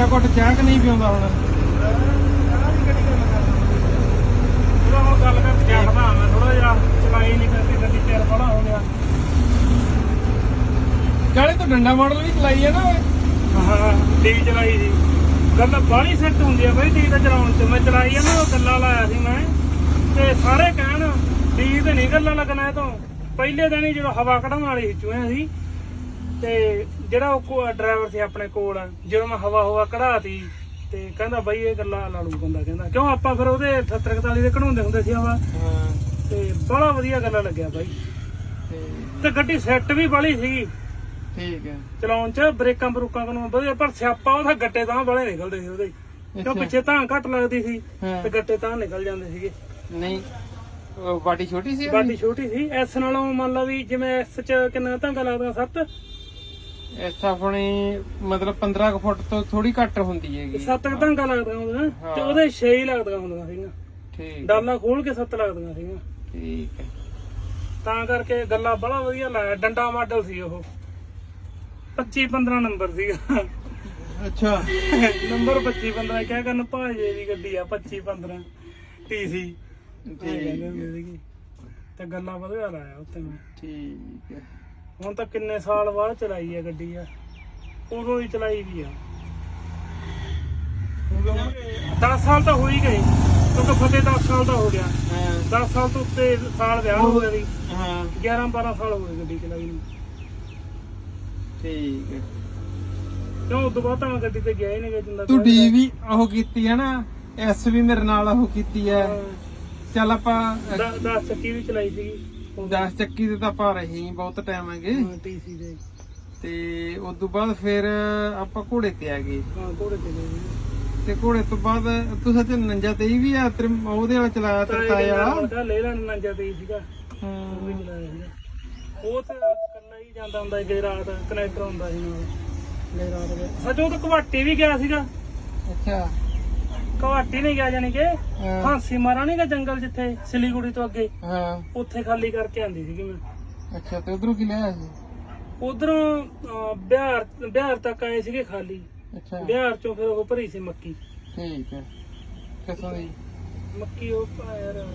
ਘੁੱਟ ਚਾਹ ਕਿ ਨਹੀਂ ਪਿਉਂਦਾ ਹੁਣ? ਗੱਲ ਕਰ ਦੇਖਦਾ ਮੈਂ ਥੋੜਾ ਜਿਹਾ ਚਲਾਈ ਨਹੀਂ ਕਰਦੀ ਗੱਡੀ ਤੇਲ ਬੜਾ ਹੋ ਗਿਆ। ਕਾਲੇ ਤੋਂ ਡੰਡਾ ਮਾਡਲ ਵੀ ਚਲਾਈ ਹੈ ਨਾ ਓਏ। ਹਾਂ ਡੀ ਚਲਾਈ ਸੀ। ਗੱਲ ਬਾਹਲੀ ਸੈੱਟ ਹੁੰਦੀ ਆ ਬਈ ਡੀ ਤਾਂ ਚਲਾਉਣ ਚ। ਮੈਂ ਚਲਾਈ ਆ ਨਾ ਉਹ ਗੱਲਾਂ ਲਾਇਆ ਸੀ ਮੈਂ। ਤੇ ਸਾਰੇ ਕਹਿਣ ਡੀ ਤੇ ਨਹੀਂ ਗੱਲਾਂ ਲੱਗਣਾ ਇਹ ਤੋਂ। ਪਹਿਲੇ ਦਿਨ ਹੀ ਜਦੋਂ ਹਵਾ ਕਢਾਉਣ ਵਾਲੀ ਸੀ ਚੂਹਿਆਂ ਸੀ ਤੇ ਜਿਹੜਾ ਉਹ ਡਰਾਈਵਰ ਸੀ ਆਪਣੇ ਕੋਲ ਜਦੋਂ ਮੈਂ ਹਵਾ ਹਵਾ ਕਢਾਤੀ ਤੇ ਕਹਿੰਦਾ ਬਈ ਇਹ ਗੱਲਾਂ ਲਾਲੂ ਬੰਦਾ ਕਹਿੰਦਾ ਕਿਉਂ ਆਪਾਂ ਫਿਰ ਉਹਦੇ 70 41 ਦੇ ਕਢਾਉਂਦੇ ਹੁੰਦੇ ਸੀ ਹਵਾ? ਤੇ ਬੜਾ ਵਧੀਆ ਗੱਲਾਂ ਲੱਗਿਆ ਬਾਈ। ਤੇ ਗੱਡੀ ਸੈੱਟ ਵੀ ਬੜੀ ਸੀਗੀ ਠੀਕ ਹੈ। ਚਲਾਉਣ ਚ ਬ੍ਰੇਕਾਂ ਬਰੂਕਾਂ ਕੋਲੋਂ ਵਧੀਆ ਪਰ ਸਿਆਪਾ ਉਹਦਾ ਗੱਟੇ ਤਾਂ ਬੜੇ ਨਿਕਲਦੇ ਸੀ ਉਹਦੇ। ਕਿਉਂ। ਪਿੱਛੇ ਤਾਂ ਘੱਟ ਲੱਗਦੀ ਸੀ। ਤੇ ਗੱਟੇ ਤਾਂ ਨਿਕਲ ਜਾਂਦੇ ਸੀਗੇ। ਨਹੀਂ ਉਹ ਬਾਡੀ ਛੋਟੀ ਸੀ ਬਾਡੀ ਛੋਟੀ ਸੀ ਐਸ ਨਾਲੋਂ ਮੰਨ ਲਾ ਵੀ ਜਿਵੇਂ ਐਸ ਚ ਕਿੰਨਾ ਧਾਗਾ ਲੱਗਦਾ ਸੱਤ? ਇਸ ਆਪਣੀ ਮਤਲਬ 15 ਕੁ ਫੁੱਟ ਤੋਂ ਥੋੜੀ ਘੱਟ ਹੁੰਦੀ ਹੈਗੀ। ਸੱਤ ਕੁ ਧਾਗਾ ਲੱਗਦਾ ਹੁੰਦਾ ਹਾਂ। ਤੇ ਉਹਦੇ 6 ਹੀ ਲੱਗਦੀਆਂ ਹੁੰਦੀਆਂ ਸੀਗੀਆਂ ਠੀਕ। ਡਾਲਾ ਖੋਲ ਕੇ ਸੱਤ ਲੱਗਦੀਆਂ ਸੀਗੀਆਂ। ਠੀਕ ਹੈ। ਤਾਂ ਕਰਕੇ ਗੱਲਾਂ ਬੜਾ ਵਧੀਆ ਲਾਇਆ ਡੰਡਾ ਮਾਡਲ ਸੀ ਉਹ। 25 15 ਨੰਬਰ ਸੀਗਾ। ਅੱਛਾ। ਨੰਬਰ 25 15 ਕਿਆ ਕਰਨ ਭਾਜੇ ਦੀ ਗੱਡੀ ਆ 25 15 ਟੀਸੀ ਠੀਕ। ਤੇ ਗੱਲਾਂ ਵਧੀਆ ਲਾਇਆ ਉੱਤੇ ਮੈਂ ਠੀਕ ਹੈ। ਹੁਣ ਤਾਂ ਕਿੰਨੇ ਸਾਲ ਬਾਅਦ ਚਲਾਈ ਆ ਗੱਡੀ ਆ। ਉਦੋਂ ਹੀ ਚਲਾਈ ਵੀ ਆ। 10 ਸਾਲ ਤਾਂ ਹੋ ਹੀ ਗਏ ਕਿਉਂਕਿ ਫਤਿਹ 10 ਸਾਲ ਦਾ ਹੋ ਗਿਆ। ਹਾਂ। 10 ਸਾਲ ਤੋਂ ਉੱਤੇ ਸਾਲ ਵਿਆਹ ਹੋ ਗਿਆ ਵੀ ਹਾਂ। 11 12 ਸਾਲ ਹੋ ਗਏ ਗੱਡੀ ਚਲਾਈ ਨੂੰ। ਠੀਕ ਹੈ ਕਿਉਂ ਉਦੋਂ ਬਾਅਦ ਤਾਂ ਗੱਡੀ ਤੇ ਗਿਆ ਹੀ ਨਹੀਂ ਜਿੰਦਾ। ਤੂੰ ਡੀ ਵੀ ਉਹ ਕੀਤੀ ਹੈ ਨਾ ਐਸ ਵੀ ਮੇਰੇ ਨਾਲ ਉਹ ਕੀਤੀ ਹੈ। ਚੱਲ ਆਪਾਂ 10 ਚੱਕੀ ਵੀ ਚਲਾਈ ਸੀਗੀ। 10 ਚੱਕੀ ਤੇ ਤਾਂ ਆਪਾਂ ਰਹੇ ਹੀ ਬਹੁਤ ਟਾਈਮ ਹੈਗੇ। ਟੀਸੀ ਦੇ। ਤੇ ਉਸ ਤੋਂ ਬਾਅਦ ਫਿਰ ਆਪਾਂ ਘੋੜੇ ਤੇ ਆ ਗਏ। ਹਾਂ ਘੋੜੇ ਤੇ ਗਏ। ਤੇ ਘੋੜੇ ਤੋਂ ਬਾਅਦ ਤੂੰ ਸੱਚ ਨੰਜਾ ਤੇ ਵੀ ਆ ਉਹਦੇ ਵਾਲਾ ਚਲਾਇਆ ਤੇ ਤਾਏ ਵਾਲਾ? ਤਾਂ ਲੈ ਲੈਣ ਨਾ ਜਦੇ ਸੀਗਾ। ਉਹ ਹਾਂ। ਵੀ ਚਲਾਇਆ ਸੀਗਾ। ਉਹ ਤਾਂ ਇਕੱਲਾ ਹੀ ਜਾਂਦਾ ਹੁੰਦਾ ਸੀ ਰਾਤ। ਕਨੈਕਟਰ ਹੁੰਦਾ ਸੀ ਨਾਲ। ਗਏ ਰਾਤ। ਸੱਚ ਉਹ ਤਾਂ ਘਵਾਟੀ ਵੀ ਗਿਆ ਸੀਗਾ। ਅੱਛਾ। ਘਵਾਟੀ ਨਹੀਂ ਗਿਆ ਜਾਨੀ ਕਿ ਹਾਂ। ਹਾਂਸੀ ਮਾਰਾ ਨਹੀਂ ਗਾ ਜੰਗਲ ਜਿੱਥੇ ਸਿਲੀਗੁੜੀ ਤੋਂ ਅੱਗੇ। ਹਾਂ। ਉੱਥੇ ਖਾਲੀ ਕਰਕੇ ਆਂਦੀ ਸੀਗੀ ਮੈਂ। ਅੱਛਾ ਤੇ ਉਧਰੋਂ ਕੀ ਲਿਆ ਸੀ? ਉਧਰੋਂ ਬਿਹਾਰ ਬਿਹਾਰ ਤੱਕ ਆਏ ਸੀਗੇ ਖਾਲੀ। ਅੱਛਾ। ਬਿਹਾਰ ਚੋਂ ਫਿਰ ਉਹ ਭਰੀ ਸੀ ਮੱਕੀ। ਠੀਕ ਹੈ। ਕਿਸੋਂ ਦੀ? ਮੱਕੀ ਉਹ ਯਾਰ